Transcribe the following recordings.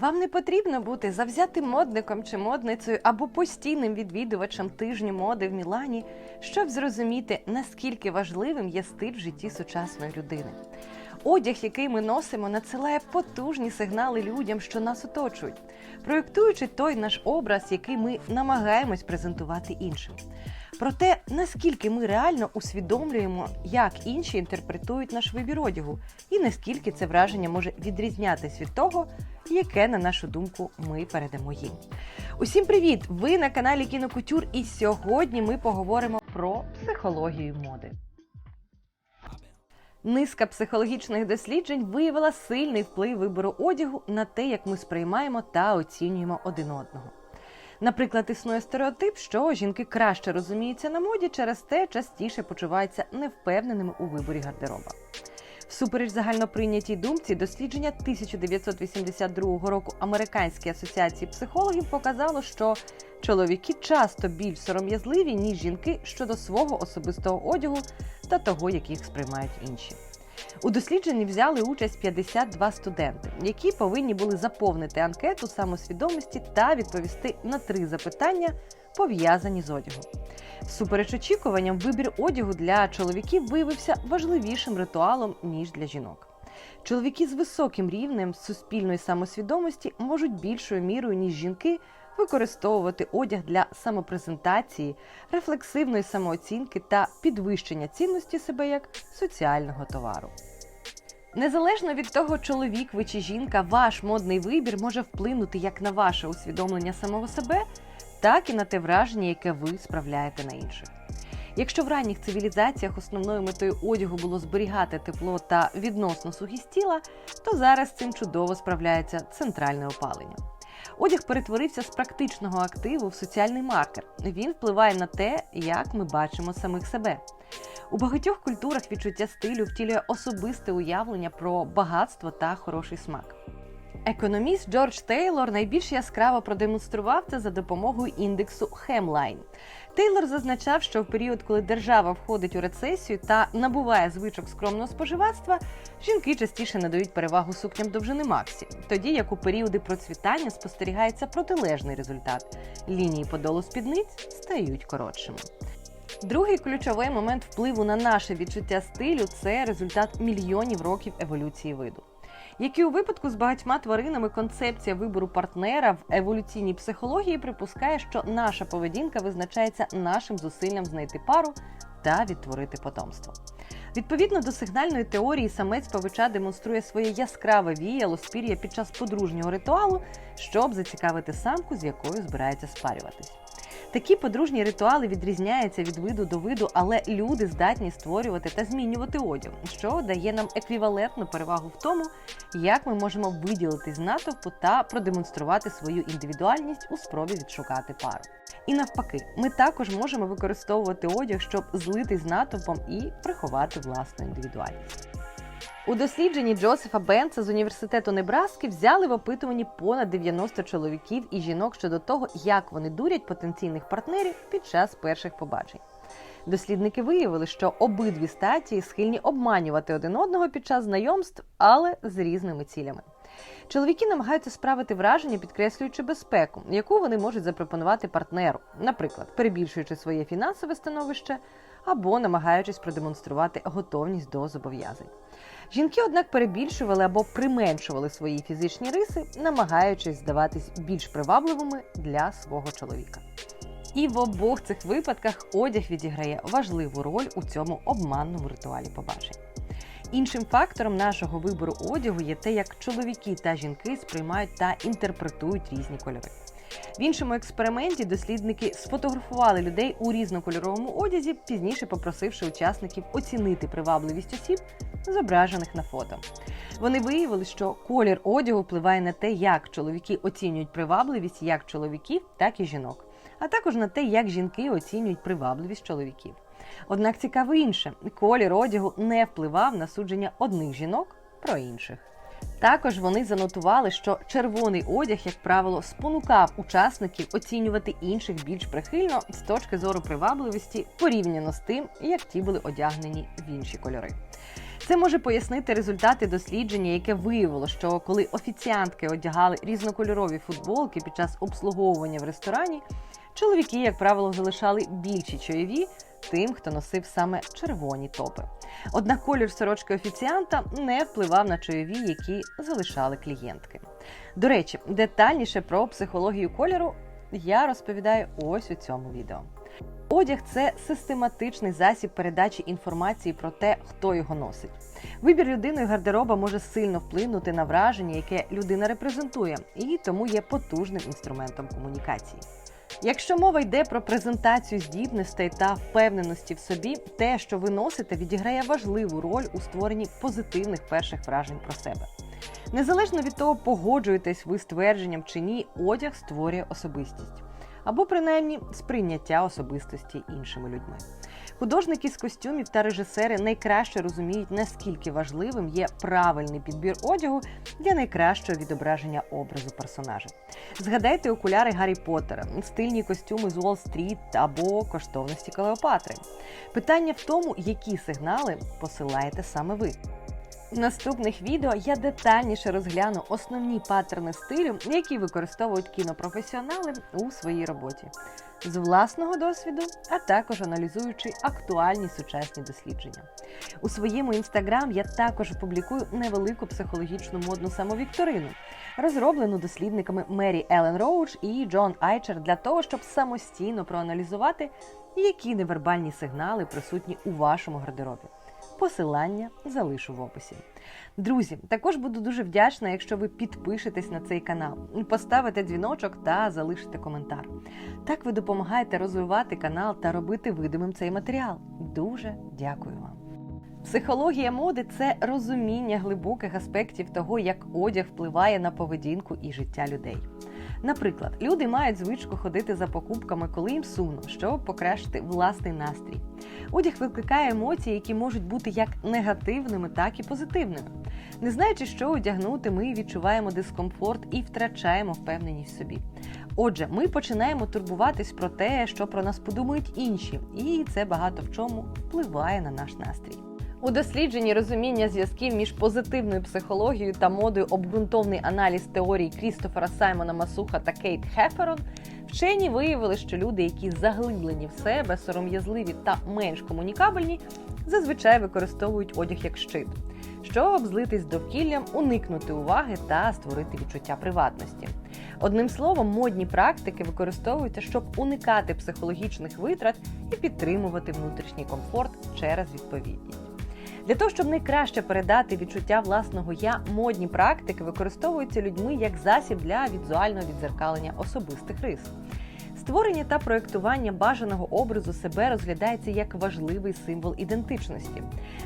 Вам не потрібно бути завзятим модником чи модницею або постійним відвідувачем тижню моди в Мілані, щоб зрозуміти, наскільки важливим є стиль в житті сучасної людини. Одяг, який ми носимо, надсилає потужні сигнали людям, що нас оточують, проєктуючи той наш образ, який ми намагаємось презентувати іншим. Про те, наскільки ми реально усвідомлюємо, як інші інтерпретують наш вибір одягу, і наскільки це враження може відрізнятись від того, яке, на нашу думку, ми передамо їм. Усім привіт! Ви на каналі Кінокутюр, і сьогодні ми поговоримо про психологію моди. Низка психологічних досліджень виявила сильний вплив вибору одягу на те, як ми сприймаємо та оцінюємо один одного. Наприклад, існує стереотип, що жінки краще розуміються на моді, через те частіше почуваються невпевненими у виборі гардероба. Всупереч загальноприйнятій думці, дослідження 1982 року Американської асоціації психологів показало, що чоловіки часто більш сором'язливі, ніж жінки щодо свого особистого одягу та того, як їх сприймають інші. У дослідженні взяли участь 52 студенти, які повинні були заповнити анкету самосвідомості та відповісти на три запитання, пов'язані з одягом. Всупереч очікуванням, вибір одягу для чоловіків виявився важливішим ритуалом ніж для жінок. Чоловіки з високим рівнем суспільної самосвідомості можуть більшою мірою ніж жінки використовувати одяг для самопрезентації, рефлексивної самооцінки та підвищення цінності себе як соціального товару. Незалежно від того, чоловік ви чи жінка, ваш модний вибір може вплинути як на ваше усвідомлення самого себе, так і на те враження, яке ви справляєте на інших. Якщо в ранніх цивілізаціях основною метою одягу було зберігати тепло та відносно сухість тіла, то зараз цим чудово справляється центральне опалення. Одяг перетворився з практичного активу в соціальний маркер. Він впливає на те, як ми бачимо самих себе. У багатьох культурах відчуття стилю втілює особисте уявлення про багатство та хороший смак. Економіст Джордж Тейлор найбільш яскраво продемонстрував це за допомогою індексу Хемлайн. Тейлор зазначав, що в період, коли держава входить у рецесію та набуває звичок скромного споживацтва, жінки частіше надають перевагу сукням довжини Максі, тоді як у періоди процвітання спостерігається протилежний результат лінії подолу спідниць стають коротшими. Другий ключовий момент впливу на наше відчуття стилю це результат мільйонів років еволюції виду. Як і у випадку з багатьма тваринами, концепція вибору партнера в еволюційній психології припускає, що наша поведінка визначається нашим зусиллям знайти пару та відтворити потомство. Відповідно до сигнальної теорії, самець павича демонструє своє яскраве віяло спір'я під час подружнього ритуалу, щоб зацікавити самку, з якою збирається спарюватись. Такі подружні ритуали відрізняються від виду до виду, але люди здатні створювати та змінювати одяг, що дає нам еквівалентну перевагу в тому, як ми можемо виділитись з натовпу та продемонструвати свою індивідуальність у спробі відшукати пару. І навпаки, ми також можемо використовувати одяг, щоб злитись з натовпом і приховати власну індивідуальність. У дослідженні Джозефа Бенца з університету Небраски взяли в опитуванні понад 90 чоловіків і жінок щодо того, як вони дурять потенційних партнерів під час перших побачень. Дослідники виявили, що обидві статі схильні обманювати один одного під час знайомств, але з різними цілями. Чоловіки намагаються справити враження, підкреслюючи безпеку, яку вони можуть запропонувати партнеру, наприклад, перебільшуючи своє фінансове становище або намагаючись продемонструвати готовність до зобов'язань. Жінки, однак, перебільшували або применшували свої фізичні риси, намагаючись здаватись більш привабливими для свого чоловіка. І в обох цих випадках одяг відіграє важливу роль у цьому обманному ритуалі побачень. Іншим фактором нашого вибору одягу є те, як чоловіки та жінки сприймають та інтерпретують різні кольори. В іншому експерименті дослідники сфотографували людей у різнокольоровому одязі, пізніше попросивши учасників оцінити привабливість осіб, зображених на фото. Вони виявили, що колір одягу впливає на те, як чоловіки оцінюють привабливість як чоловіків, так і жінок, а також на те, як жінки оцінюють привабливість чоловіків. Однак цікаво інше: колір одягу не впливав на судження одних жінок про інших. Також вони занотували, що червоний одяг, як правило, спонукав учасників оцінювати інших більш прихильно з точки зору привабливості порівняно з тим, як ті були одягнені в інші кольори. Це може пояснити результати дослідження, яке виявило, що коли офіціантки одягали різнокольорові футболки під час обслуговування в ресторані, чоловіки, як правило, залишали більші чайові тим, хто носив саме червоні топи. Однак колір сорочки офіціанта не впливав на чайові, які залишали клієнтки. До речі, детальніше про психологію кольору я розповідаю ось у цьому відео. Одяг це систематичний засіб передачі інформації про те, хто його носить. Вибір людиною гардероба може сильно вплинути на враження, яке людина репрезентує, і тому є потужним інструментом комунікації. Якщо мова йде про презентацію здібностей та впевненості в собі, те, що ви носите, відіграє важливу роль у створенні позитивних перших вражень про себе. Незалежно від того, погоджуєтесь ви з твердженням чи ні, одяг створює особистість або принаймні сприйняття особистості іншими людьми. Художники з костюмів та режисери найкраще розуміють, наскільки важливим є правильний підбір одягу для найкращого відображення образу персонажа. Згадайте окуляри Гаррі Поттера, стильні костюми з Уолл-стріт або коштовності Клеопатри. Питання в тому, які сигнали посилаєте саме ви. В наступних відео я детальніше розгляну основні паттерни стилю, які використовують кінопрофесіонали у своїй роботі з власного досвіду, а також аналізуючи актуальні сучасні дослідження. У своєму інстаграм я також публікую невелику психологічну модну самовікторину, розроблену дослідниками Мері Елен Роуч і Джон Айчер для того, щоб самостійно проаналізувати, які невербальні сигнали присутні у вашому гардеробі. Посилання залишу в описі. Друзі, також буду дуже вдячна, якщо ви підпишетесь на цей канал, поставите дзвіночок та залишите коментар. Так ви допомагаєте розвивати канал та робити видимим цей матеріал. Дуже дякую вам. Психологія моди це розуміння глибоких аспектів того, як одяг впливає на поведінку і життя людей. Наприклад, люди мають звичку ходити за покупками, коли їм сумно, щоб покращити власний настрій. Одяг викликає емоції, які можуть бути як негативними, так і позитивними. Не знаючи, що одягнути, ми відчуваємо дискомфорт і втрачаємо впевненість в собі. Отже, ми починаємо турбуватись про те, що про нас подумають інші, і це багато в чому впливає на наш настрій. У дослідженні розуміння зв'язків між позитивною психологією та модою обґрунтовний аналіз теорій Крістофера Саймона Масуха та Кейт Хеферон вчені виявили, що люди, які заглиблені в себе, сором'язливі та менш комунікабельні, зазвичай використовують одяг як щит, щоб злитись з довкіллям, уникнути уваги та створити відчуття приватності. Одним словом, модні практики використовуються, щоб уникати психологічних витрат і підтримувати внутрішній комфорт через відповідність. Для того, щоб найкраще передати відчуття власного я, модні практики використовуються людьми як засіб для візуального відзеркалення особистих рис. Створення та проєктування бажаного образу себе розглядається як важливий символ ідентичності.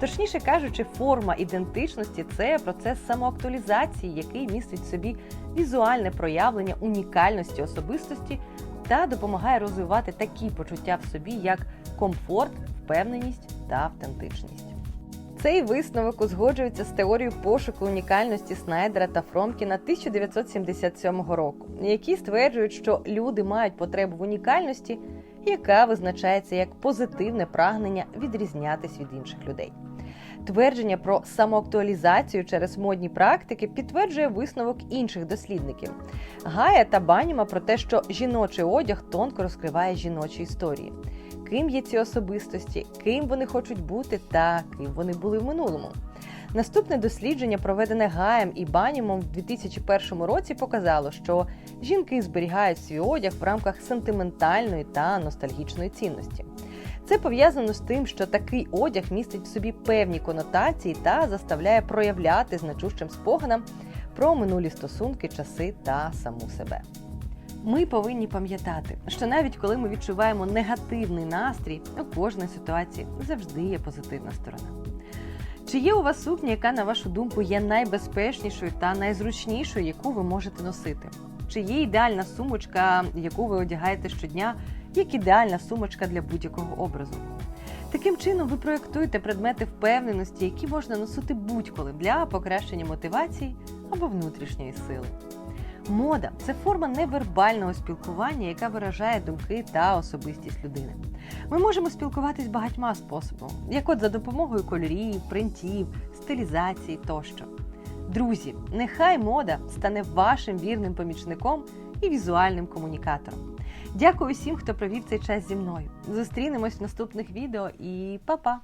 Точніше кажучи, форма ідентичності це процес самоактуалізації, який містить в собі візуальне проявлення унікальності особистості та допомагає розвивати такі почуття в собі, як комфорт, впевненість та автентичність. Цей висновок узгоджується з теорією пошуку унікальності Снайдера та Фромкіна 1977 року, які стверджують, що люди мають потребу в унікальності, яка визначається як позитивне прагнення відрізнятись від інших людей. Твердження про самоактуалізацію через модні практики підтверджує висновок інших дослідників Гая та Баніма про те, що жіночий одяг тонко розкриває жіночі історії ким є ці особистості, ким вони хочуть бути та ким вони були в минулому. Наступне дослідження, проведене Гаєм і Банімом в 2001 році, показало, що жінки зберігають свій одяг в рамках сентиментальної та ностальгічної цінності. Це пов'язано з тим, що такий одяг містить в собі певні конотації та заставляє проявляти значущим спогадам про минулі стосунки, часи та саму себе. Ми повинні пам'ятати, що навіть коли ми відчуваємо негативний настрій, у кожної ситуації завжди є позитивна сторона. Чи є у вас сукня, яка, на вашу думку, є найбезпечнішою та найзручнішою, яку ви можете носити? Чи є ідеальна сумочка, яку ви одягаєте щодня, як ідеальна сумочка для будь-якого образу? Таким чином, ви проєктуєте предмети впевненості, які можна носити будь-коли для покращення мотивації або внутрішньої сили. Мода це форма невербального спілкування, яка виражає думки та особистість людини. Ми можемо спілкуватись багатьма способами, як от за допомогою кольорів, принтів, стилізації тощо. Друзі, нехай мода стане вашим вірним помічником і візуальним комунікатором. Дякую всім, хто провів цей час зі мною. Зустрінемось в наступних відео і па-па!